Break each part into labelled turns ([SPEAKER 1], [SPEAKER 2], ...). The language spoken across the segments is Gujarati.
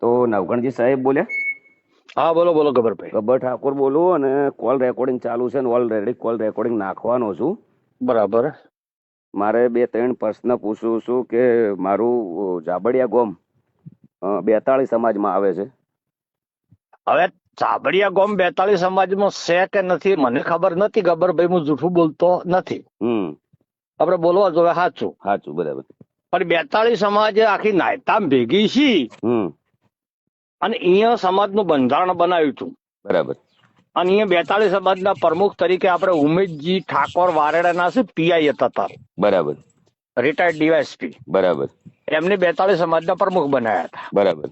[SPEAKER 1] તો નવગણજી સાહેબ બોલ્યા?
[SPEAKER 2] હા બોલો બોલો ગબરભાઈ
[SPEAKER 1] ગબર ઠાકોર બોલું અને કોલ રેકોર્ડિંગ ચાલુ છે ને ઓલરેડી કોલ રેકોર્ડિંગ નાખવાનો છું.
[SPEAKER 2] બરાબર.
[SPEAKER 1] મારે બે ત્રણ પ્રશ્ન પૂછું છું કે મારું જાબડિયા ગોમ બેતાળી સમાજમાં આવે છે.
[SPEAKER 2] હવે જાબડિયા ગોમ બેતાળી સમાજમાં છે કે નથી મને ખબર નથી ગબરભાઈ હું જૂઠું બોલતો નથી.
[SPEAKER 1] હમ.
[SPEAKER 2] આપણે બોલવા જોવે સાચું
[SPEAKER 1] સાચું બરાબર.
[SPEAKER 2] પણ બેતાળી સમાજ આખી નાયતામ ભેગી છે.
[SPEAKER 1] હમ.
[SPEAKER 2] અને અહીંયા સમાજનું બંધારણ બનાવ્યું હતું.
[SPEAKER 1] બરાબર.
[SPEAKER 2] અને અહીંયા બેતાળીસ સમાજના પ્રમુખ તરીકે આપણે ઉમેશજી ઠાકોર વારેડાના છે પીઆઈ હતા તાર.
[SPEAKER 1] બરાબર.
[SPEAKER 2] રિટાયર્ડ ડીવાયએસપી
[SPEAKER 1] બરાબર.
[SPEAKER 2] એમને બેતાળીસ સમાજના પ્રમુખ બનાવ્યા હતા.
[SPEAKER 1] બરાબર.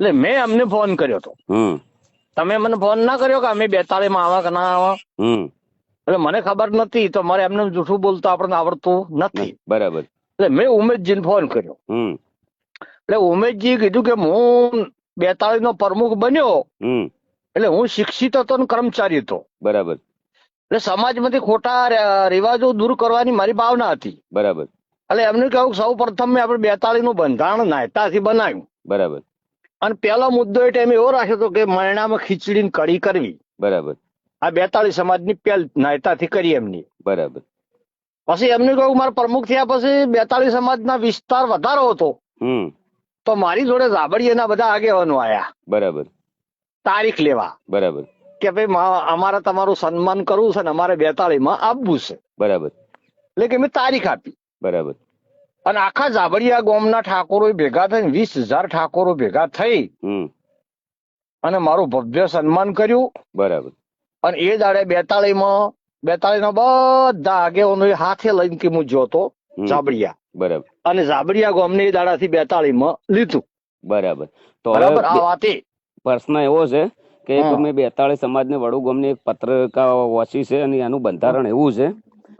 [SPEAKER 2] એટલે મેં અમને ફોન કર્યો હતો. તમે મને ફોન ના કર્યો કે અમે બેતાળી માં આવા કે ના આવા? એટલે મને ખબર નથી તો મારે એમને જૂઠું બોલતા આપણને આવડતું નથી.
[SPEAKER 1] બરાબર.
[SPEAKER 2] એટલે મેં ઉમેશજીને ફોન કર્યો.
[SPEAKER 1] હમ.
[SPEAKER 2] એટલે ઉમેશજી કીધું કે હું બેતાળી નો પ્રમુખ બન્યો એટલે હું શિક્ષિત હતો ને કર્મચારી હતો.
[SPEAKER 1] બરાબર.
[SPEAKER 2] એટલે સમાજમાંથી ખોટા રિવાજો દૂર કરવાની મારી ભાવના હતી.
[SPEAKER 1] બરાબર.
[SPEAKER 2] એટલે એમને કહ્યું સૌ પ્રથમ મેં આપણે બેતાળી નું બંધારણ નાયતાથી બનાવ્યું.
[SPEAKER 1] બરાબર.
[SPEAKER 2] અને પહેલો મુદ્દો એ ટાઈમે એવો રાખ્યો હતો કે મરણામાં ખીચડી કડી કરવી.
[SPEAKER 1] બરાબર.
[SPEAKER 2] આ બેતાળી સમાજની પહેલ નાયતાથી કરી એમની.
[SPEAKER 1] બરાબર.
[SPEAKER 2] પછી એમને કહ્યું મારા પ્રમુખ થયા પછી બેતાળી સમાજના વિસ્તાર વધારો હતો. તો મારી જોડે રાબડીયાના બધા આગેવાનો આયા.
[SPEAKER 1] બરાબર.
[SPEAKER 2] તારીખ લેવા.
[SPEAKER 1] બરાબર.
[SPEAKER 2] કે ભાઈ મા- અમારે તમારું સન્માન કરવું છે ને અમારે બેતાળીમાં આપવું છે.
[SPEAKER 1] બરાબર.
[SPEAKER 2] એટલે કે મેં તારીખ આપી.
[SPEAKER 1] બરાબર.
[SPEAKER 2] અને આખા જાબડિયા ગામના ઠાકોરો ભેગા થઈને વીસ હજાર ઠાકોરો ભેગા થઈ. અને મારું ભવ્ય સન્માન કર્યું.
[SPEAKER 1] બરાબર.
[SPEAKER 2] અને એ દાડે બેતાળીમાં બેતાળીના બધા આગેવાનો હાથે લઈને કે હું જોતો
[SPEAKER 1] હમ.
[SPEAKER 2] જાબડિયા.
[SPEAKER 1] બરાબર.
[SPEAKER 2] અને જાબડિયા ગામને એ દાડાથી બેતાળીમાં લીધું.
[SPEAKER 1] બરાબર. તો
[SPEAKER 2] બરાબર? આ
[SPEAKER 1] પ્રશ્ન એવો છે કે
[SPEAKER 2] તમે.
[SPEAKER 1] મેં બેતાળી સમાજને વડુ ગામની એક પત્રિકા વાંચી છે અને એનું બંધારણ એવું છે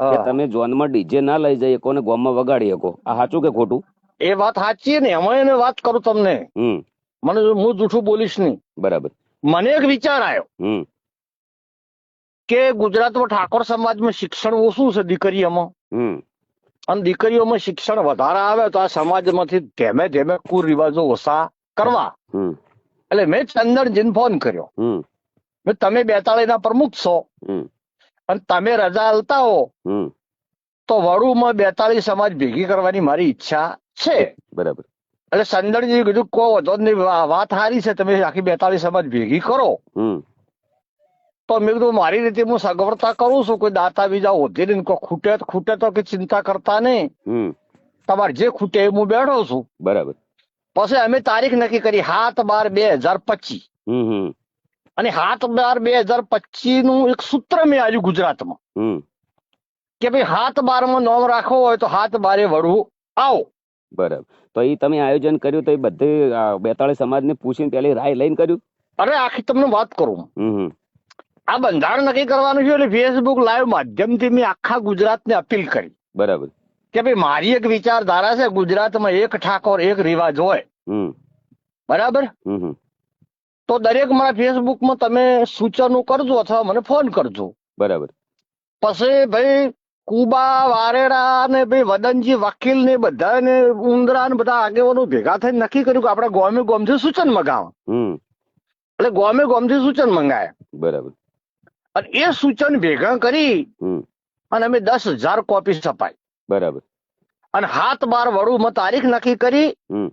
[SPEAKER 1] કે. તમે જોનમાં ડીજે ના લઈ જઈ શકો ને ગામમાં વગાડી શકો. આ સાચું કે ખોટું?
[SPEAKER 2] એ વાત સાચી ને એમાં એને વાત કરું તમને. મને હું જૂઠું બોલીશ નહીં.
[SPEAKER 1] બરાબર.
[SPEAKER 2] મને એક વિચાર આવ્યો કે ગુજરાતમાં ઠાકોર સમાજમાં શિક્ષણ ઓછું છે દીકરીઓમાં. અને દીકરીઓમાં શિક્ષણ વધારે આવે તો આ સમાજમાંથી ધીમે ધીમે કુરિવાજો ઓછા કરવા. એટલે મેં ચંદનજીને ફોન કર્યો. મેં તમે બેતાળીના પ્રમુખ છો. અને તમે રજા હલતા હો. તો વડુમાં બેતાળી સમાજ ભેગી કરવાની મારી ઈચ્છા છે.
[SPEAKER 1] બરાબર.
[SPEAKER 2] એટલે સંદણજી કીધું કહો વધો નહીં. વાત સારી છે. તમે આખી બેતાળી સમાજ ભેગી કરો.
[SPEAKER 1] હમ.
[SPEAKER 2] તો મેં કીધું મારી રીતે હું સગવડતા કરું છું કોઈ દાતા બીજા ઓધી ને કોઈ ખૂટે ખૂટે તો કે ચિંતા કરતા નહીં. તમારે જે ખૂટે એ હું બેઠો છું.
[SPEAKER 1] બરાબર.
[SPEAKER 2] પછી અમે તારીખ નક્કી કરી સાત બાર બે હજાર પચીસ. અને સાત બાર બે હજાર પચીસનું એક સૂત્ર મેં આવ્યું ગુજરાતમાં. કે ભાઈ હાથ બારમાં નોમ રાખવો હોય તો હાથ બારે વળવું. આવો.
[SPEAKER 1] બરાબર. તો એ તમે આયોજન કર્યું તો એ બધી બેતાળીસ સમાજ સમાજને પૂછીને પેલી રાય લઈને કર્યું?
[SPEAKER 2] અરે આખી તમને વાત કરું. આ બંધારણ નક્કી કરવાનું છે એટલે ફેસબુક લાઈવ માધ્યમથી મેં આખા ગુજરાતને અપીલ કરી.
[SPEAKER 1] બરાબર.
[SPEAKER 2] કે ભાઈ મારી એક વિચારધારા છે ગુજરાતમાં એક ઠાકોર એક રિવાજ હોય. બરાબર? તો દરેક મારા ફેસબુકમાં તમે સૂચનો કરજો અથવા મને ફોન કરજો.
[SPEAKER 1] બરાબર.
[SPEAKER 2] પછી ભાઈ કુબા વારેડા ને ભાઈ વદનજી વકીલ ને બધા ને ઉંદરા ને બધા આગેવાનો ભેગા થઈને નક્કી કર્યું કે આપણે ગોમે ગોમથી સૂચન મગાવ એટલે ગોમે ગોમથી સૂચન મંગાય.
[SPEAKER 1] બરાબર.
[SPEAKER 2] અને એ સૂચન ભેગા કરી
[SPEAKER 1] હમ.
[SPEAKER 2] અને અમે દસ હજાર કોપી છપાઈ
[SPEAKER 1] બરાબર.
[SPEAKER 2] અને હાથ બાર વડુમાં તારીખ નક્કી કરી
[SPEAKER 1] હમ.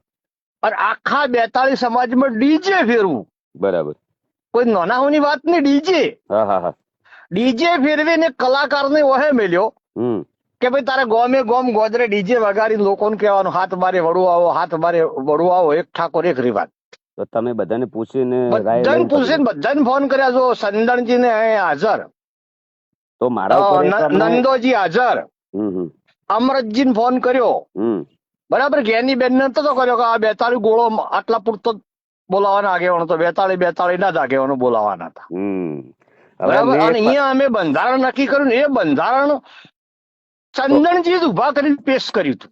[SPEAKER 2] અને આખા બેતાળી સમાજમાં ડીજે ફેરવું.
[SPEAKER 1] બરાબર.
[SPEAKER 2] કોઈ નાનાઓની વાત નહીં ડીજે.
[SPEAKER 1] હા હા હા.
[SPEAKER 2] ડીજે ફેરવીને કલાકારને ઓહે મેલ્યો કે ભાઈ તારે ગોમે ગોમ ગોદરે ડીજે વગાડી લોકોને કહેવાનું હાથ મારે વડું આવો હાથ મારે વડું આવો એક ઠાકોર એક રિવાજ.
[SPEAKER 1] તો તમે બધાને પૂછીને
[SPEAKER 2] બધાને પૂછીને બધાને ફોન કર્યા છો. સંદણજી ને હાજર.
[SPEAKER 1] તો મારા
[SPEAKER 2] નંદોજી હાજર. અમરતજી ને ફોન કર્યો. બરાબર ઘેની બેન ને તો કર્યો કે આ બેતાળી ગોળો આટલા પૂરતો બોલાવાના આગેવાનો તો બેતાળી બેતાળી ના જ આગેવાનો બોલાવાના હતા. બરાબર? અને અહીંયા અમે બંધારણ નક્કી કર્યું ને એ બંધારણ ચંદનજી જ ઊભા કરીને પેશ કર્યું હતું.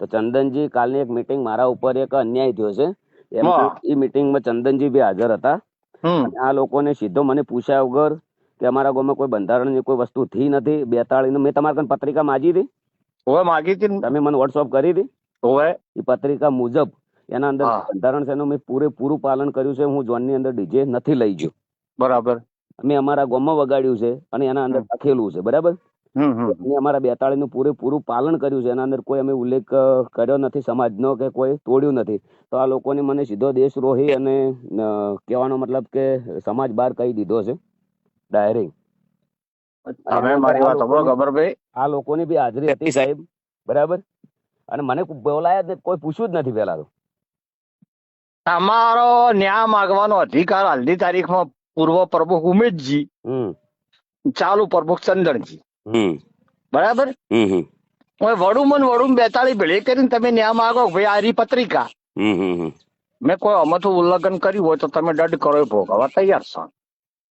[SPEAKER 1] તો ચંદનજી કાલની એક મીટિંગ મારા ઉપર એક અન્યાય થયો છે. એમ એ મીટિંગમાં ચંદનજી બી હાજર હતા. આ લોકોને સીધો મને પૂછ્યા વગર કે અમારા ગામમાં કોઈ બંધારણની કોઈ વસ્તુ થઈ નથી બેતાળી મેં તમારા કન પત્રિકા માગી હતી.
[SPEAKER 2] ઓવે માગી હતી
[SPEAKER 1] તમે મને વોટ્સઅપ કરી હતી.
[SPEAKER 2] હવે
[SPEAKER 1] એ પત્રિકા મુજબ એના અંદર બંધારણ છે મેં પૂરેપૂરું પાલન કર્યું છે. હું જોનની અંદર ડીજે નથી લઈ ગયો.
[SPEAKER 2] બરાબર.
[SPEAKER 1] મેં અમારા ગામમાં વગાડ્યું છે અને એના અંદર. લખેલું છે. બરાબર? અમારા બેતાળી નું પૂરેપૂરું પાલન કર્યું છે. એના અંદર કોઈ અમે ઉલ્લેખ કર્યો નથી સમાજનો કે કોઈ તોડ્યું નથી. તો આ લોકોને મને સીધો દેશદ્રોહી અને કહેવાનો મતલબ કે સમાજ બહાર કહી દીધો છે. ડાયરેક્ટ
[SPEAKER 2] તમે મારી વાત સાંભળો ગબ્બરભાઈ
[SPEAKER 1] આ લોકોની બી હાજરી હતી સાહેબ. બરાબર? અને મને બોલાયા કોઈ પૂછ્યું જ નથી પેલા તો.
[SPEAKER 2] તમારો ન્યાય માગવાનો અધિકાર હાલની તારીખમાં પૂર્વ પ્રમુખ ઉમેશજી
[SPEAKER 1] હમ.
[SPEAKER 2] ચાલુ પ્રમુખ ચંદનજી. બરાબર? હવે વડુમન વડુમ બેતાળી ભેળી. કરીને તમે ન્યા માગો ભાઈ આ રી પત્રિકા. મેં કોઈ અમથું ઉલ્લંઘન કર્યું હોય તો તમે દંડ કરો ભોગવવા તૈયાર છો.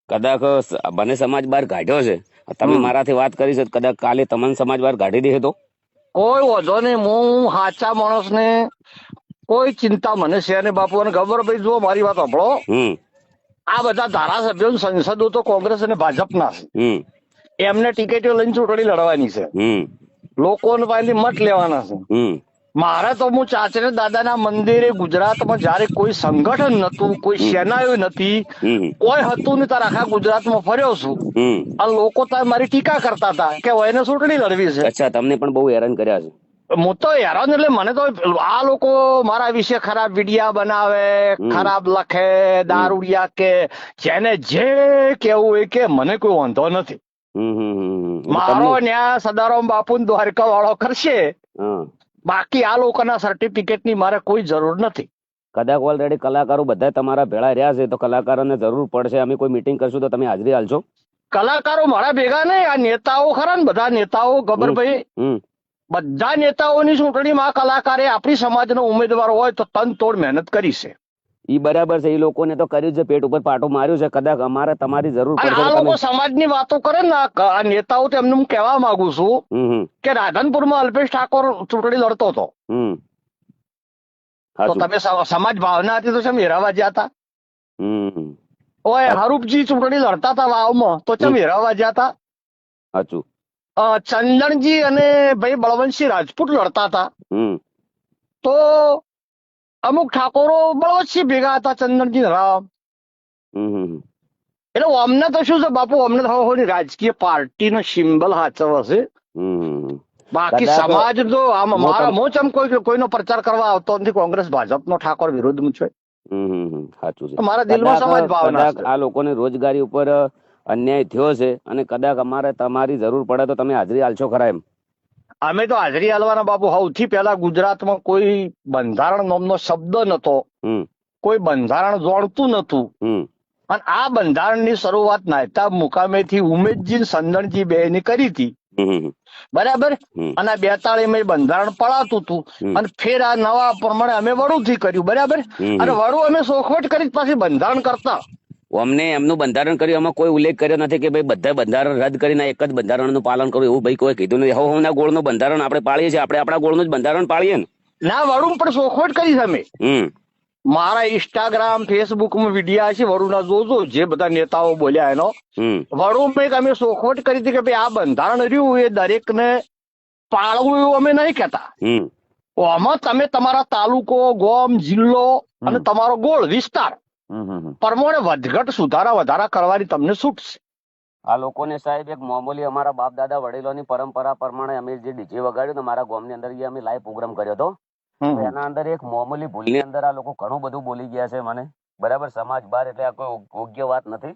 [SPEAKER 1] કદાચ બને સમાજ બહાર કાઢ્યો છે. તમે મારાથી વાત કરી છે કદાચ કાલે તમને સમાજ બહાર કાઢી દે તો?
[SPEAKER 2] કોઈ વધો નહીં. હું સાચા માણસને કોઈ ચિંતા મને છે ને બાપુ. અને ગબ્બરભાઈ જુઓ મારી વાત સાંભળો. આ બધા ધારાસભ્યો સંસદો તો કોંગ્રેસ અને ભાજપના છે. એમને ટિકિટો લઈને ચૂંટણી લડવાની છે.
[SPEAKER 1] લોકો
[SPEAKER 2] લોકોને પાસેથી મત લેવાના છે. મારે તો હું ચાચરે દાદાના મંદિરે ગુજરાતમાં જયારે કોઈ સંગઠન નતું કોઈ સેનાઓ નથી કોઈ હતું ને તાર આખા ગુજરાતમાં ફર્યો છું. આ લોકો તાર મારી ટીકા કરતા હતા કે એને ચૂંટણી લડવી છે.
[SPEAKER 1] અચ્છા તમને પણ બહુ હેરાન કર્યા છે.
[SPEAKER 2] હું તો હેરાન એટલે મને તો આ લોકો મારા વિશે ખરાબ વિડિયા બનાવે ખરાબ લખે દારૂડિયા કે જેને જે કેવું હોય કે મને કોઈ વાંધો નથી. મારો ન્યા સદારામ બાપુ દ્વારકા વાળો કરશે. બાકી આ લોકોના સર્ટિફિકેટની મારે કોઈ જરૂર નથી.
[SPEAKER 1] કદાચ ઓલરેડી કલાકારો બધા તમારા ભેળા રહ્યા છે તો કલાકારોને જરૂર પડશે. અમે કોઈ મીટિંગ કરશું તો તમે હાજરી હાલશો
[SPEAKER 2] કલાકારો મારા ભેગા નહીં આ નેતાઓ ખરા ને બધા નેતાઓ ગબરભાઈ બધા નેતાઓની ચૂંટણીમાં કલાકારે આપણી સમાજનો ઉમેદવાર હોય તો તન તોડ મહેનત કરી છે.
[SPEAKER 1] ઈ બરાબર છે એ લોકોને તો કર્યું છે પેટ ઉપર પાટો માર્યો છે કદાચ અમારે તમારી જરૂર પડશે
[SPEAKER 2] આ લોકો સમાજની વાતો કરે ને આ નેતાઓ તો એમને હું કહેવા માંગુ છું કે રાધનપુરમાં અલ્પેશ ઠાકોર ચૂંટણી લડતો હતો. તો તમે સમાજ ભાવના હતી તો ચમ હેરાવા જ્યાં હતા ઓય હરૂપજી ચૂંટણી લડતા હતા વાવમાં તો ચમ
[SPEAKER 1] હમ.
[SPEAKER 2] હેરાવા જ્યાં હતા
[SPEAKER 1] સાચું
[SPEAKER 2] ચંદનજી અને ભાઈ બળવંતસિંહ રાજપૂત લડતા હતા તો અમુક ઠાકોરો બળવંતસિંહ ભેગા હતા ચંદનજી રામ.
[SPEAKER 1] હમ. હમ હમ.
[SPEAKER 2] એટલે અમને તો શું છે બાપુ અમને તો રાજકીય પાર્ટીનો સિમ્બલ હાચવ હશે બાકી સમાજ તો આમ મારા
[SPEAKER 1] તમ-
[SPEAKER 2] ચમ કોઈ કોઈનો પ્રચાર કરવા આવતો નથી કોંગ્રેસ ભાજપનો ઠાકોર વિરુદ્ધ છે
[SPEAKER 1] હમ હમ હમ. સાચું છે.
[SPEAKER 2] મારા દિલમાં સમાજ ભાવના
[SPEAKER 1] આ લોકોને રોજગારી ઉપર અન્યાય થયો છે અને કદાચ અમારે તમારી જરૂર પડે તો તમે હાજરી આલશો ખરા એમ.
[SPEAKER 2] અમે તો હાજરી હાલવાના બાપુ. સૌથી પહેલા ગુજરાતમાં કોઈ બંધારણ નામનો શબ્દ નતો. કોઈ બંધારણ જોડતું નતું. અને આ બંધારણની શરૂઆત નાયતા મુકામેથી ઉમેદજી સંદણજી બે ની કરી હતી. બરાબર? અને બેતાળી બેતાળીમાં બંધારણ પડાતું હતું. અને ફેર આ નવા પ્રમાણે અમે વડુથી કર્યું. બરાબર? અને વડુ અમે સોખવટ કરી પાછી બંધારણ કરતા.
[SPEAKER 1] અમને એમનું બંધારણ કર્યું એમાં કોઈ ઉલ્લેખ કર્યો નથી કે ભાઈ બધા બંધારણ રદ કરીને એક જ બંધારણનું પાલન કરવું એવું ભાઈ કોઈ કીધું નથી. હવે હવના ગોળનું બંધારણ આપણે પાળીએ છીએ આપણે આપણા ગોળનું જ બંધારણ પાળીએ ને.
[SPEAKER 2] ના વરુણ પણ શોખવટ કરી તમે
[SPEAKER 1] હમ.
[SPEAKER 2] મારા ઇન્સ્ટાગ્રામ ફેસબુકમાં વિડીયા છે વરુણ જોજો જે બધા નેતાઓ બોલ્યા એનો. વરુણ ભાઈ અમે શોખવટ કરી હતી કે ભાઈ આ બંધારણ રહ્યું એ દરેકને પાળવું એવું અમે નહીં કહેતા. આમાં તમે તમારા તાલુકો ગોમ જિલ્લો અને તમારો ગોળ વિસ્તાર. પ્રમાણે વધઘટ સુધારા વધારા કરવાની તમને છૂટ છે.
[SPEAKER 1] આ લોકોને સાહેબ એક મામૂલી અમારા બાપ દાદા વડીલોની પરંપરા પ્રમાણે અમે જે ડીજે વગાડ્યું ને મારા ગામની અંદર જે અમે લાઈવ પ્રોગ્રામ કર્યો હતો. એના અંદર એક મામૂલી ભૂલની અંદર આ લોકો ઘણું બધું બોલી ગયા છે મને. બરાબર સમાજ બહાર એટલે આ કોઈ યોગ્ય વાત નથી.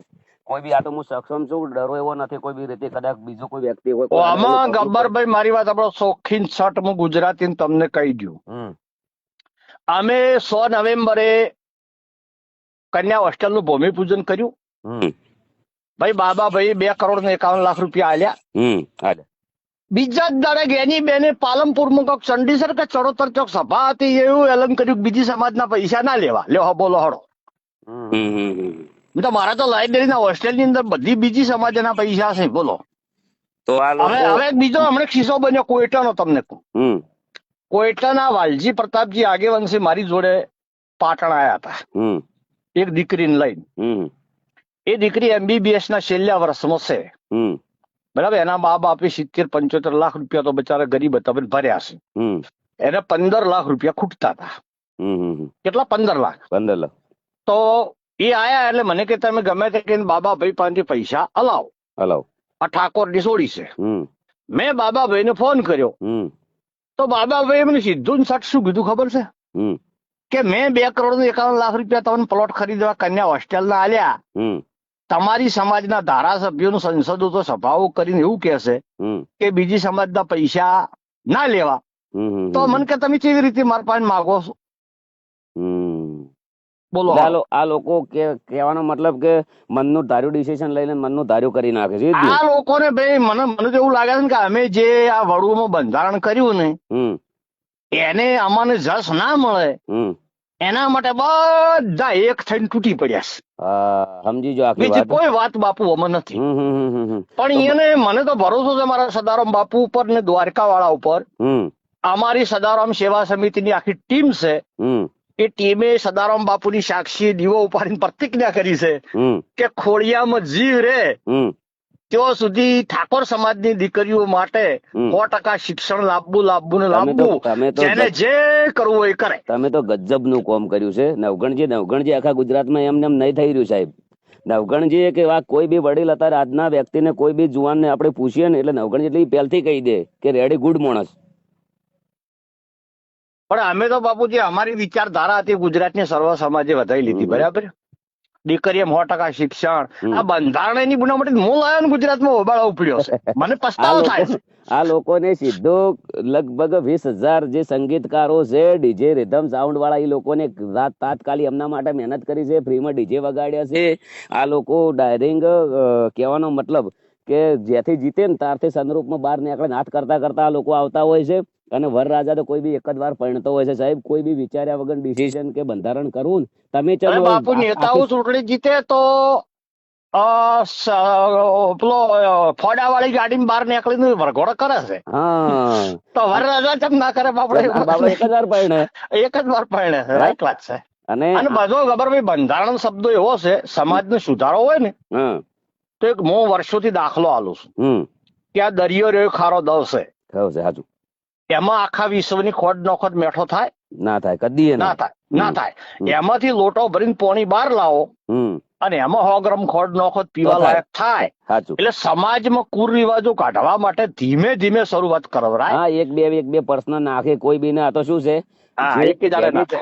[SPEAKER 1] કોઈ બી આ તો હું સક્ષમ છું ડરો એવો નથી કોઈ બી રીતે કદાચ બીજો કોઈ વ્યક્તિ હોય
[SPEAKER 2] આમાં ગબ્બરભાઈ મારી વાત આપણો શોખીન શર્ટ હું ગુજરાતી તમને કહી દઉં
[SPEAKER 1] હમ.
[SPEAKER 2] અમે સો નવેમ્બરે કન્યા હોસ્ટેલનું ભૂમિપૂજન કર્યું. ભાઈ બાબા ભાઈ બે કરોડ ને એકાવન લાખ રૂપિયા આલ્યા. બીજા જ દાડે ગેની બેને પાલનપુરમાં કોક ચંડીસર કે ચડોતર ચોક સભા હતી એવું એલન કર્યું બીજી બીજી સમાજના પૈસા ના લેવા. લ્યો બોલો હળો. તો મારા તો લાઇબ્રેરીના હોસ્ટેલની અંદર બધી બીજી સમાજના પૈસા છે બોલો.
[SPEAKER 1] તો
[SPEAKER 2] હવે હવે બીજો હમણાં ખિસ્સો બન્યો કોઈટાનો તમને કહું.
[SPEAKER 1] હમ.
[SPEAKER 2] કોઈટાના વાલજી પ્રતાપજી આગેવંશી મારી જોડે પાટણ આયા હતા. એક દીકરીને લઈને.
[SPEAKER 1] હમ.
[SPEAKER 2] એ દીકરી એમબીબીએસ ના છેલ્લા વર્ષમાં છે. બરાબર? એના મા બાપે સિત્તેર પંચોતેર લાખ રૂપિયા તો બચારા ગરીબ હતા પણ ભર્યા છે. એને પંદર લાખ રૂપિયા ખૂટતા હતા. કેટલા? પંદર લાખ.
[SPEAKER 1] પંદર લાખ.
[SPEAKER 2] તો એ આયા એટલે મને કે તમે ગમે તે કહીને બાબા ભાઈ પાસેથી પૈસા અલાવ.
[SPEAKER 1] હલાવ
[SPEAKER 2] આ ઠાકોરની સોડી છે.
[SPEAKER 1] હમ.
[SPEAKER 2] મેં બાબાભાઈને ફોન કર્યો.
[SPEAKER 1] હમ.
[SPEAKER 2] તો બાબાભાઈએ મને સીધું ને સટ શું કીધું ખબર છે? કે મેં બે કરોડનું એકાવન લાખ રૂપિયા તમને પ્લોટ ખરીદવા કન્યા હોસ્ટેલના આલ્યા. તમારી સમાજના ધારાસભ્યોનું સંસદો તો સભાઓ કરીને એવું કહેશે કે બીજી સમાજના પૈસા ના લેવા. તો મને કે તમે કેવી રીતે મારા પાસે માગો છો? બોલો
[SPEAKER 1] હાલો આ લોકો કે- કહેવાનો મતલબ કે મનનું ધાર્યું ડિસિઝન લઈને મનનું ધાર્યું કરી નાખે છે?
[SPEAKER 2] આ લોકોને ભાઈ મને મને તો એવું લાગે છે કે અમે જે આ વડુમાં બંધારણ કર્યું ને એને અમને જસ ના મળે. એના માટે બધા એક થઈને તૂટી પડ્યા છે.
[SPEAKER 1] સમજી જો
[SPEAKER 2] બીજી કોઈ વાત બાપુ અમે નથી. પણ એને મને તો ભરોસો છે મારા સદારામ બાપુ ઉપર ને દ્વારકા વાળા ઉપર અમારી સદારામ સેવા સમિતિની આખી ટીમ છે. એ ટીમે સદારામ બાપુની સાક્ષી દીવો ઉપાડીને પ્રતિજ્ઞા કરી છે કે ખોડિયામાં જીવ રે. ત્યાં સુધી ઠાકોર સમાજની દીકરીઓ માટે સો ટકા શિક્ષણ લાવવું લાવવું ને લાવવું જેને જે કરવું એ કરે.
[SPEAKER 1] તમે તો ગજબનું કામ કર્યું છે. નવગણજી નવગણજી આખા ગુજરાતમાં એમને એમ નહીં થઈ રહ્યું સાહેબ. નવગણજી કે આ કોઈ બી વડીલ અત્યારે આજના વ્યક્તિને કોઈ બી જુવાનને આપણે પૂછીએ ને એટલે નવગણજી એટલે પહેલથી કહી દે કે રેડી ગુડ માણસ.
[SPEAKER 2] પણ અમે તો બાપુજી અમારી વિચારધારા હતી ગુજરાતની સર્વ સમાજે વધારી લીધી બરાબર? દીકરીએ સો ટકા શિક્ષણ.
[SPEAKER 1] આ
[SPEAKER 2] આ બંધારણની બનાવટ હું લાવ્યો ને ગુજરાતમાં હોબાળો ઉપડ્યો છે. મને પસ્તાવો થાય છે.
[SPEAKER 1] આ લોકોને સીધો લગભગ વીસ હજાર જે સંગીતકારો છે ડીજે રિધમ સાઉન્ડ વાળા એ લોકોને રાત તાત્કાલિક એમના માટે મહેનત કરી છે ફ્રીમાં ડીજે વગાડ્યા છે. આ લોકો ડાયરિંગ કહેવાનો મતલબ કે જ્યાંથી જીતે ને તારથી સંદરૂપમાં બહાર નીકળે નાથ કરતા કરતા આ લોકો આવતા હોય છે. અને વરરાજા તો કોઈ બી એક જ વાર પરણતો હોય છે. સાહેબ કોઈ બી વિચાર્યા વગર ડિસિઝન કે બંધારણ કરવું તમે ચલો
[SPEAKER 2] બાપુ નેતાઓ ચૂંટણી જીતે તો પેલો ફોડા વાળી ગાડી બહાર નીકળીને વરઘોડ કરે છે. તો વરરાજા કેમ ના કરે
[SPEAKER 1] બાપડે? એક જ વાર પરણે.
[SPEAKER 2] એક જ વાર પરણે રાઈટ વાત છે.
[SPEAKER 1] અને
[SPEAKER 2] અને બધો ખબર ભાઈ બંધારણ શબ્દ એવો છે સમાજનો સુધારો હોય ને તો એક હું વર્ષોથી દાખલો આલું છું. કે આ દરિયો રહ્યો ખારો દવ છે.
[SPEAKER 1] છે
[SPEAKER 2] એમાં આખા વિશ્વની ખોટ નોખોટ મેઠો થાય?
[SPEAKER 1] ના થાય કદી
[SPEAKER 2] ના થાય. ના થાય. એમાંથી લોટો ભરીને પોણી બહાર લાવો અને એમાં હોગ્રમ ખોડ નોખોદ પીવા લાયક થાય. એટલે સમાજમાં કુરિવાજો કાઢવા માટે ધીમે ધીમે શરૂઆત કરવરાય
[SPEAKER 1] હા એક બે એક બે પર્સનલ નાખે કોઈ બી ના તો શું છે.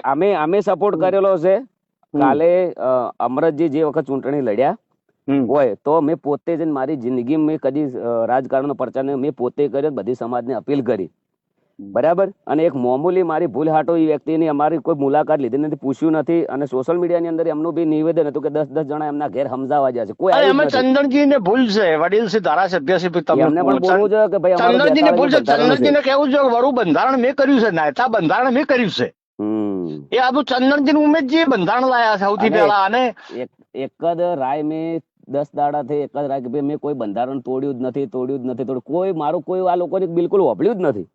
[SPEAKER 1] અમે અમે સપોર્ટ કરેલો છે. કાલે અમરતજી જે વખત ચૂંટણી લડ્યા હોય તો મેં પોતે જ મારી જિંદગી મેં કદી રાજકારણ રાજકારણનો પ્રચાર મેં પોતે કર્યો બધી સમાજને અપીલ કરી. બરાબર? અને એક મામૂલી મારી ભૂલ હાટો એ વ્યક્તિની અમારી કોઈ મુલાકાત લીધી નથી પૂછ્યું નથી અને સોશિયલ મીડિયાની અંદર એમનું બી નિવેદન હતું કે દસ દસ જણા એમના ઘેર સમજાવવા જાય છે. કોઈ
[SPEAKER 2] એમાં
[SPEAKER 1] જ
[SPEAKER 2] ચંદનજી ને ભૂલ છે વડીલ છે ધારાસભ્ય છે
[SPEAKER 1] એમને પણ બોલવું જોઈએ કે ભાઈ અમારું
[SPEAKER 2] ચંદનજી ને ભૂલ છે
[SPEAKER 1] બેતાળીનું બંધારણ છે.
[SPEAKER 2] ચંદનજી ને કેવું છે વડું બંધારણ મેં કર્યું છે નાયતા બંધારણ મેં કર્યું છે. એ આ બધું ચંદનજી ને ઉમેશજી બંધારણ લાયા સૌથી પહેલા અને
[SPEAKER 1] એક એક જ રાય મેં દસ દાડા થી એક જ રાય કે ભાઈ મેં કોઈ બંધારણ તોડ્યું જ નથી તોડ્યું જ નથી તોડ્યું. કોઈ મારું કોઈ આ લોકોને બિલકુલ હોભળ્યું જ નથી.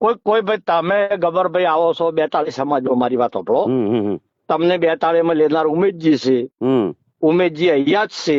[SPEAKER 2] કોઈ કોઈ ભાઈ તમે ગબરભાઈ આવો છો બેતાળી સમાજમાં મારી વાત
[SPEAKER 1] હમ.
[SPEAKER 2] તમને બેતાળી માં લેનાર ઉમેશજી છે.
[SPEAKER 1] હમ.
[SPEAKER 2] ઉમેશજી અહીંયા જ છે.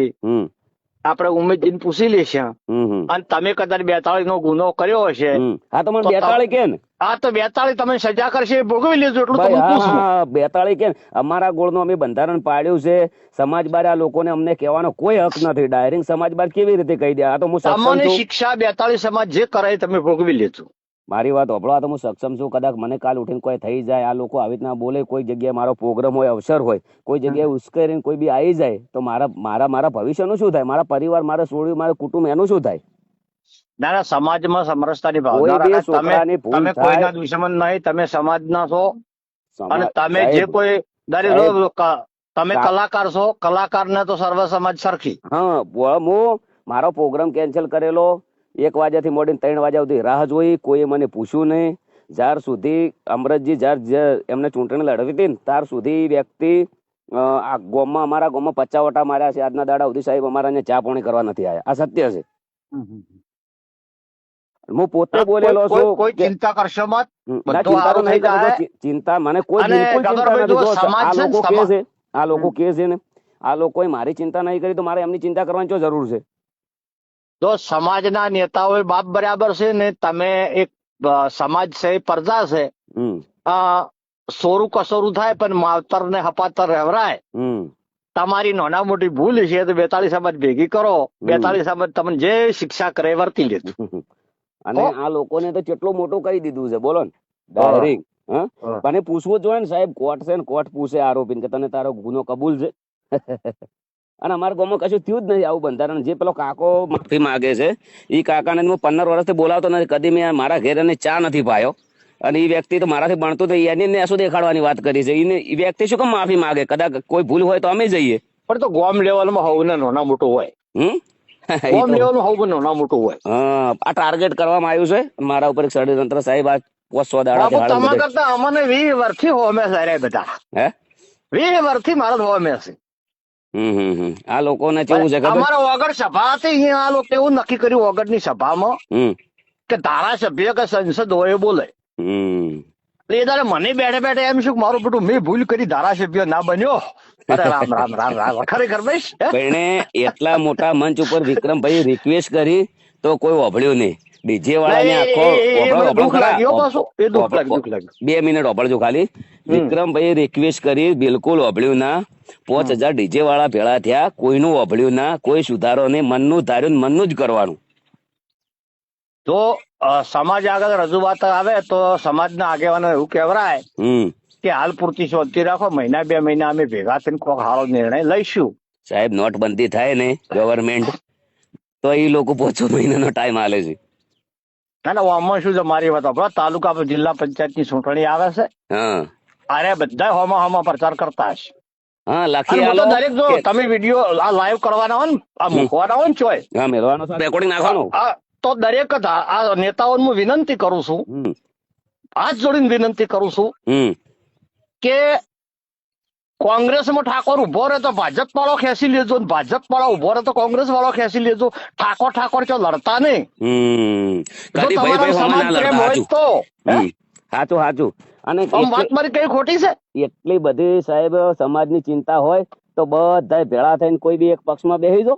[SPEAKER 2] આપણે ઉમેશજી પૂછી લેશે અને તમે કદાચ બેતાળી નો ગુનો કર્યો હશે.
[SPEAKER 1] હા તો મને બેતાળી કે
[SPEAKER 2] આ તો બેતાળી તમે સજા કરશે ભોગવી લેજો એટલું
[SPEAKER 1] ભાઈ
[SPEAKER 2] તમે
[SPEAKER 1] હા
[SPEAKER 2] પૂછવું
[SPEAKER 1] હા બેતાળી કે અમારા ગોળનું અમે બંધારણ પાડ્યું છે. સમાજ બાર આ લોકોને અમને કહેવાનો કોઈ હક નથી. ડાયરેક્ટ સમાજ બાર કેવી રીતે કહી દે? આ તો હું સામાન્ય
[SPEAKER 2] તમને શિક્ષા બેતાળી સમાજ જે કરે એ તમે ભોગવી લેજો.
[SPEAKER 1] મારી વાત હોભળો આ તો હું સક્ષમ છું. કદાચ મને કાલ ઉઠીને કોઈ થઈ જાય આ લોકો આવી રીતના બોલે કોઈ જગ્યાએ મારો પ્રોગ્રામ હોય અવસર હોય કોઈ જગ્યાએ ઉશ્કેરીને કોઈ બી આવી જાય તો મારા મારા મારા ભવિષ્યનું શું થાય? મારા પરિવાર મારા છોડ્યું મારા કુટુંબ એનું શું થાય?
[SPEAKER 2] ના ના સમાજમાં સમરસતાની ભાવના તમે તમે કોઈના દુશ્મન નહીં તમે સમાજના છો. અને તમે જે કોઈ દરેક તમે કલાકાર છો કલાકારને તો સર્વ સમાજ સરખી.
[SPEAKER 1] હા હું મારો પ્રોગ્રામ કેન્સલ કરેલો. એક વાગ્યાથી મોડીને ત્રણ વાગ્યા સુધી રાહ જોઈ કોઈએ મને પૂછ્યું નહીં. જ્યાર સુધી અમરતજી જ્યાર એમને ચૂંટણી લડવી હતી ને ત્યાર સુધી વ્યક્તિ આ ગોમમાં અમારા ગોમમાં પચાવટા માર્યા છે. આજના દાડા સુધી સાહેબ અમારા અહીંયા ચા પાણી કરવા નથી આવ્યા આ સત્ય છે. હું પોતે બોલેલો છું
[SPEAKER 2] કોઈ ચિંતા કરશો મત.
[SPEAKER 1] ચિંતા તો નહીં કરતો ચિંતા મને કોઈ બિલકુલ ચિંતા નથી. આ લોકો કે છે આ લોકો કે છે ને આ લોકોએ મારી ચિંતા નહીં કરી તો મારે એમની ચિંતા કરવાની શું જરૂર છે?
[SPEAKER 2] જો સમાજના નેતાઓ બાપ બરાબર છે ને તમે એક સમાજ છે પ્રજા છે. સોરું કસોરું થાય પણ માવતર ને હપાતર રહેવરાય. તમારી નાના મોટી ભૂલ છે તો બેતાલીસ સમાજ ભેગી કરો. બેતાલીસ સમાજ તમને જે શિક્ષા કરે વર્તી લેજો
[SPEAKER 1] અને આ લોકોને તો કેટલું મોટું કહી દીધું છે બોલો ને. ડાયરેક્ટ. મને પૂછવું જોઈએ ને સાહેબ કોર્ટ છે ને કોર્ટ પૂછે આરોપી કે તને તારો ગુનો કબૂલ છે? અને અમારા ગામમાં કશું થયું જ નથી આવું બંધારણ. જે પેલો કાકો માફી માગે છે એ કાકાને હું પંદર વર્ષથી બોલાવતો નથી. કદી મેં મારા ઘેર એને ચા નથી પાયો. અને એ વ્યક્તિ તો મારાથી ભણતો તો એને શું દેખાડવાની વાત કરી છે? એને એ વ્યક્તિ શું કેમ માફી માગે? કદાચ કોઈ ભૂલ હોય તો અમે જઈએ.
[SPEAKER 2] પણ તો ગોમ લેવલમાં હોવું ને નાના મોટું હોય.
[SPEAKER 1] હમ?
[SPEAKER 2] ગોમ લેવલમાં હોવું નાના મોટું હોય.
[SPEAKER 1] હા, આ ટાર્ગેટ કરવામાં આવ્યું છે. મારા ઉપર એક ષડયંત્ર સાહેબ આ પોસ્ટ દાડા દાડાથી
[SPEAKER 2] બાપુ
[SPEAKER 1] હાડો
[SPEAKER 2] તમે
[SPEAKER 1] બધે.
[SPEAKER 2] કરતા અમને વીસ વર્ષથી હોમે છે બધા.
[SPEAKER 1] હે?
[SPEAKER 2] વીસ વર્ષથી મારા હોમે છે.
[SPEAKER 1] આ લોકોને કેવું છે
[SPEAKER 2] અમારા ઓગળ સભા હતી અહીંયા આ લોકો એવું નક્કી કર્યું ઓગળની સભામાં કે ધારાસભ્ય કે સંસદ હોય બોલે. એ દાડે મને બેઠે બેઠે એમ શું મારું બેટું મેં ભૂલ કરી ધારાસભ્ય ના બન્યો? અરે રામ રામ રામ રામ. ખરેખર ભાઈ?
[SPEAKER 1] એને એટલા મોટા મંચ ઉપર વિક્રમભાઈ રિક્વેસ્ટ કરી તો કોઈ ઓભળ્યું નહીં. ડીજે
[SPEAKER 2] લાગ્યું.
[SPEAKER 1] બે મિનિટ ઓભળજો ખાલી. વિક્રમભાઈ રિક્વેસ્ટ કરી બિલકુલ ઓભળ્યું ના. પાંચ હજાર ડીજે વાળા ભેળા થયા કોઈનું ઓભળ્યું ના કોઈ સુધારો નહીં મનનું ધાર્યું મનનું જ કરવાનું.
[SPEAKER 2] તો સમાજ આગળ રજૂઆત આવે તો સમાજના આગેવાનો એવું કહેવરાય કે હાલ પૂરતી શોધતી રાખો મહિના બે મહિના અમે ભેગા થઈને કોઈક હારો નિર્ણય લઈશું.
[SPEAKER 1] સાહેબ નોટબંધી થાય ને ગવર્મેન્ટ તો એ લોકો પોચો મહિનાનો ટાઈમ આલે છે.
[SPEAKER 2] ના ના આમાં શું છે મારી વાત સાંભળો. તાલુકા જિલ્લા પંચાયતની ચૂંટણી આવે છે.
[SPEAKER 1] હા.
[SPEAKER 2] અરે બધા હોમાં હોમાં પ્રચાર કરતા હશે.
[SPEAKER 1] હા લખી આલો
[SPEAKER 2] દરેક જો તમે વીડિયો આ લાઈવ કરવાના હોય ને આ. મૂકવાના હોય ને ચોય.
[SPEAKER 1] હા મેળવાનો રેકોર્ડિંગ નાખવાનું.
[SPEAKER 2] તો દરેક આ નેતાઓને હું વિનંતી કરું છું
[SPEAKER 1] આજ
[SPEAKER 2] હાથ જોડીને વિનંતી કરું છું કે કોંગ્રેસમાં ઠાકોર ઊભો રહે તો ભાજપ વાળો ખેંચી લેજો ભાજપ વાળો ઊભો રહે તો કોંગ્રેસ વાળો ખેંચી લેજો. ઠાકોર ઠાકોર ચો લડતા નહીં? સમાજ
[SPEAKER 1] ના
[SPEAKER 2] તો.
[SPEAKER 1] હાચું હાચું. અને
[SPEAKER 2] વાત મારી કઈ ખોટી છે?
[SPEAKER 1] એટલી બધી સાહેબ સમાજની ચિંતા હોય તો બધા ભેળા થઈને કોઈ બી એક પક્ષમાં બેસી દો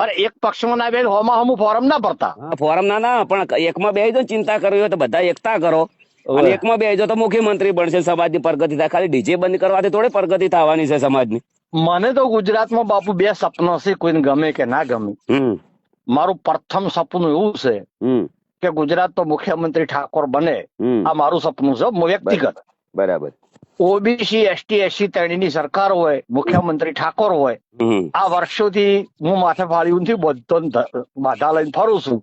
[SPEAKER 2] અરે એક પક્ષમાં ના બેન હોમાં હમું ફોરમ ના ભરતા?
[SPEAKER 1] ફોરમ ના ના પણ એકમાં બેસી દો ચિંતા કરવી હોય તો બધા એકતા કરો. અને એકમાં બેસી જાઓ તો મુખ્યમંત્રી બનશે સમાજની પ્રગતિ થાય. ખાલી ડીજે બંધ કરવાથી થોડી પ્રગતિ થવાની છે સમાજની.
[SPEAKER 2] મને તો ગુજરાતમાં બાપુ બે સપના છે કોઈને ગમે કે ના ગમે. મારું પ્રથમ સપનું એવું છે કે ગુજરાત તો મુખ્યમંત્રી ઠાકોર બને. આ મારું સપનું છે વ્યક્તિગત.
[SPEAKER 1] બરાબર.
[SPEAKER 2] ઓબીસી એસટી એસસી ત્રણેયની સરકાર હોય મુખ્યમંત્રી ઠાકોર હોય આ વર્ષોથી હું માથે ફાળ્યું નથી બધો બાધા લઈને ફરું છું.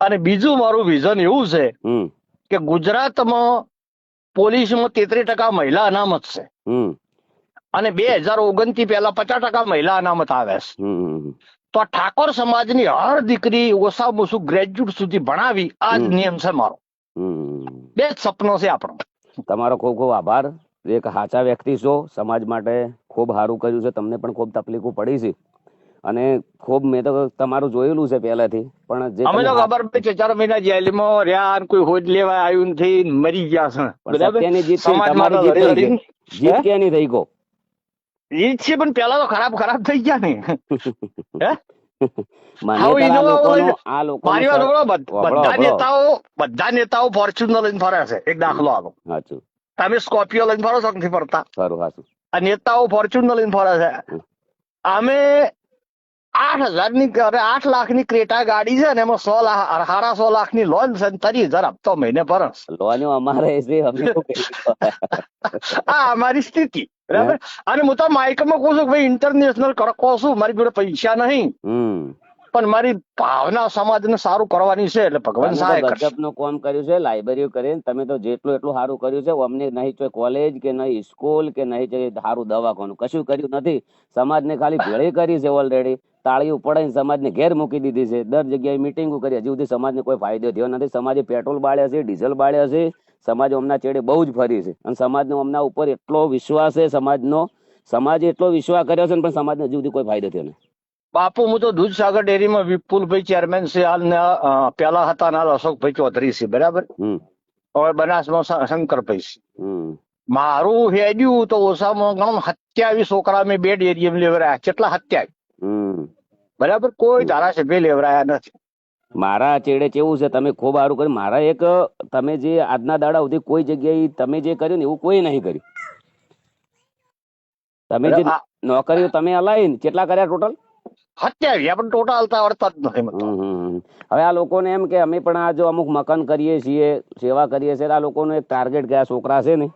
[SPEAKER 2] અને બીજું મારું વિઝન એવું છે કે ગુજરાતમાં પોલીસમાં તેત્રીસ ટકા મહિલા અનામત છે. અને બે હજાર ઓગણથી પહેલા પચાસ ટકા મહિલા અનામત આવે છે. તો ઠાકોર સમાજની હર દીકરી ઓછામાં ઓછું ગ્રેજ્યુએટ સુધી ભણાવી આ જ નિયમ છે મારો.
[SPEAKER 1] હમ
[SPEAKER 2] બે જ સપનો છે આપણો.
[SPEAKER 1] તમારો ખૂબ ખૂબ આભાર. એક સાચા વ્યક્તિ છો. સમાજ માટે ખૂબ સારું કર્યું છે. તમને પણ ખૂબ તકલીફો પડી છે. અને ખૂબ મેં તો તમારું જોયેલું છે પહેલાથી પણ જે
[SPEAKER 2] અમે તો ખબર પડી છે ચાર મહિના જેલમાં રહ્યા અને કોઈ હોજ લેવા આવ્યું નથી મરી ગયા છે.
[SPEAKER 1] સત્યની જીત તમારી જીત
[SPEAKER 2] હે?
[SPEAKER 1] થઈ ગો
[SPEAKER 2] જીત છે પણ પેલા તો ખરાબ ખરાબ થઈ ગયા ને. હે? બધ- નેતાઓ બધા નેતાઓ ફોર્ચ્યુનર લઈને ફરે છે એક દાખલો
[SPEAKER 1] સાચું.
[SPEAKER 2] તમે સ્કોર્પિયો લઈને ફરો છો નથી ફરતા?
[SPEAKER 1] ખરું સાચું.
[SPEAKER 2] આ નેતાઓ ફોર્ચ્યુનર લઈને ફરે છે. અમે આઠ હજારની અરે આઠ લાખની ક્રેટા ગાડી છે ને એમાં સો લાખ સાડા સો લાખની લોન છે તરી હજાર હપ્તો મહિને ભરસ.
[SPEAKER 1] લોન અમારે?
[SPEAKER 2] આ અમારી સ્થિતિ બરાબર? અને હું તો માઇકમાં કહું છું ભાઈ ઇન્ટરનેશનલ કડકો છું મારી જોડે પૈસા નહીં. પણ મારી ભાવના સમાજને સારું કરવાની છે એટલે ભગવાન સહાય કરશે.
[SPEAKER 1] ગજબનું કામ કર્યું છે લાઇબ્રેરી કરીને તમે તો જેટલું એટલું સારું કર્યું છે અમને નહીં તો કોલેજ કે નહીં સ્કૂલ કે નહીં સારું દવાખાનું. કશું કર્યું નથી. સમાજને ખાલી ભેળી કરી છે ઓલરેડી તાળીઓ પડાઈને સમાજને ઘેર મૂકી દીધી છે. દર જગ્યાએ મિટિંગો કરી હજી સુધી સમાજને કોઈ ફાયદો થયો નથી. સમાજે પેટ્રોલ બાળ્યા છે ડીઝલ બાળ્યા છે. સમાજ અમના ચેડે બહુ જ ફરી છે. અને સમાજનો અમના ઉપર એટલો વિશ્વાસ છે સમાજનો સમાજે એટલો વિશ્વાસ કર્યો છે પણ સમાજને હજી સુધી કોઈ ફાયદો થયો નથી.
[SPEAKER 2] બાપુ હું તો દૂધસાગર ડેરીમાં વિપુલભાઈ ચેરમેન છે હાલ પેલા હતા નાલ અશોકભાઈ ચૌધરી છે બરાબર? હવે બનાસમાં શંકરભાઈ છે. મારું હેડ્યું તો ઓછામાં ગણો સત્યાવીસ છોકરા મેં બે ડેરીએમ લેવરાયા કેટલા સત્યાવીસ? બરાબર? કોઈ ધારાસભ્ય લેવરાયા નથી.
[SPEAKER 1] મારા ચેડે કેવું છે તમે ખૂબ સારું કર્યું. મારા એક તમે જે આજના દાડા સુધી કોઈ જગ્યાએ તમે જે કર્યું ને એવું કોઈ નહીં કર્યું. તમે જે નોકરીઓ તમે અલાઈને કેટલા કર્યા ટોટલ?
[SPEAKER 2] સત્યાવીસ. પણ ટોટલ આવતા આવડતા જ નથી.
[SPEAKER 1] હવે આ લોકોને એમ કે અમે પણ આ જો અમુક મકાન કરીએ છીએ સેવા કરીએ છીએ આ લોકોનો એક ટાર્ગેટ ગયા છોકરા છે ને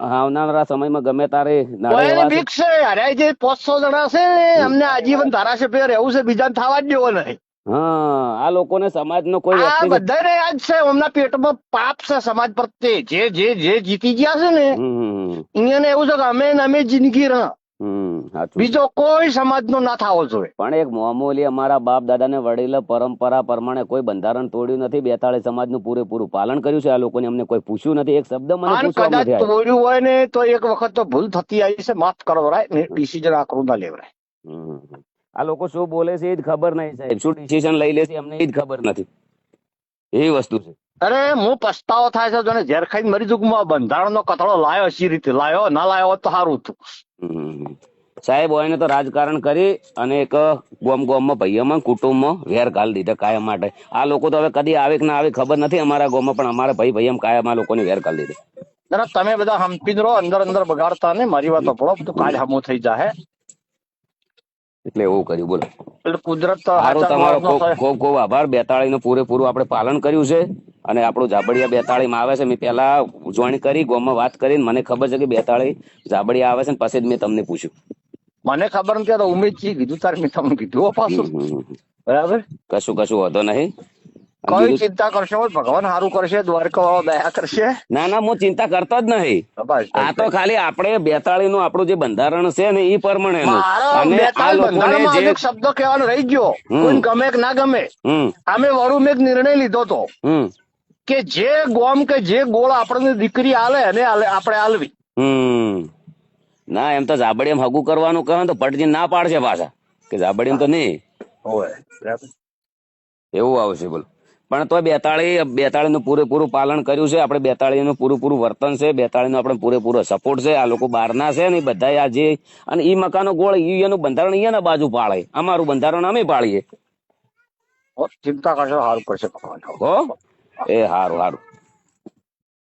[SPEAKER 1] આવનારા સમયમાં. ગમે તારે
[SPEAKER 2] એની છે? જે પાંચસો જણા છે અમને આજીવન ધારાસભ્ય રહેવું છે બીજા થવા જ દેવો નહીં.
[SPEAKER 1] હા આ લોકોને સમાજનો કોઈ
[SPEAKER 2] આ બધાને યાદ છે એમના પેટમાં પાપ છે સમાજ પ્રત્યે. જે જે જે જીતી ગયા છે ને અહીંયા એવું છે કે અમે અમે જિંદગી રહ.
[SPEAKER 1] સાચું
[SPEAKER 2] બીજો કોઈ સમાજનો ના થવો જોઈએ.
[SPEAKER 1] પણ એક મામૂલી અમારા બાપ દાદાને વડીલ પરંપરા પ્રમાણે કોઈ બંધારણ તોડ્યું નથી બેતાળી સમાજનું પૂરેપૂરું પાલન કર્યું છે આ લોકોને અમને કોઈ પૂછ્યું નથી. એક શબ્દ મને
[SPEAKER 2] કદાચ તોડ્યું હોય ને તો એક વખત તો ભૂલ થતી આવી છે માફ કરો રાય. ડિસિઝન આકરું ના લેવરાય.
[SPEAKER 1] આ લોકો શું બોલે છે એ જ ખબર નહીં સાહેબ. શું ડિસિઝન લઈ લે છે અમને એ જ ખબર નથી. એવી વસ્તુ છે.
[SPEAKER 2] અરે હું પસ્તાવો થાય છે જોને ઝેર ખાઈને મરી જુ બંધારણનો કથળો લાયો સી રીતે લાયો ના લાયો તો સારું હતું.
[SPEAKER 1] સાહેબ હોય ને તો રાજકારણ કરી અને એક ગોમ ગોમમાં ભાઈઓમાં કુટુંબમાં વેર ઘાલી દીધા કાયમ માટે. આ લોકો તો હવે કદી આવે કે ના આવે ખબર નથી અમારા ગોમમાં પણ અમારા ભાઈ ભાઈ કાયમ આ લોકોને વેર ઘાલી દીધા
[SPEAKER 2] જરા તમે બધા હંપી રહો અંદર અંદર બગાડતા ને મારી વાત પડો તો કાલ હમો થઈ જાય
[SPEAKER 1] એટલે એવું કર્યું બોલો.
[SPEAKER 2] એટલે કુદરત
[SPEAKER 1] તમારો ખૂબ ખૂબ ખૂબ આભાર. બેતાળી નું પૂરેપૂરું આપણે પાલન કર્યું છે અને આપણું ઝાબડિયા બેતાળી માં આવે છે. મેં પેલા ઉજવણી કરી ગોમાં વાત કરીને મને ખબર છે કે બેતાળી ઝાબડિયા આવે છે ને પછી જ મેં તમને પૂછ્યું.
[SPEAKER 2] મને ખબર નથી તો છે કીધું તારે મેં તમને કીધું પાછું. બરાબર?
[SPEAKER 1] કશું કશું વાંધો નહીં.
[SPEAKER 2] કોઈ ચિંતા કરશો? ભગવાન સારું કરશે દ્વારકા દયા કરશે?
[SPEAKER 1] ના ના હું ચિંતા કરતો જ નહીં. આ તો ખાલી આપણે બેતાળી નું આપણું જે બંધારણ છે ને એ પ્રમાણે અને
[SPEAKER 2] શબ્દ કહેવાનો રહી ગયો. કોઈ ગમે કે ના ગમે. અમે વરુ મેં એક નિર્ણય લીધો તો. કે જે ગોમ કે જે ગોળ આપણને દીકરી આલે એને આપણે આલવી.
[SPEAKER 1] હમ. ના એમ તો ઝાબડીએમ હગું કરવાનું કહે તો પટજી ના પાડશે પાછા. કે ઝાબડીએમ તો નહીં. એવું આવશે બોલો. પણ તો બેતાળી બેતાળી નું પૂરેપૂરું પાલન કર્યું છે. આપણે બેતાળી નું પૂરેપૂરું વર્તન છે. બેતાળી નો આપણે પૂરેપૂરો સપોર્ટ છે. આ લોકો બહારના છે ને બધા આ જે અને ઈ મકાનો ગોળ ઈ એનું બંધારણ અહીંયા બાજુ પાળે. અમારું બંધારણ અમે પાળીએ.
[SPEAKER 2] ચિંતા કરશો સારું કરશે. ભગવાન
[SPEAKER 1] હો? એ સારું હારું.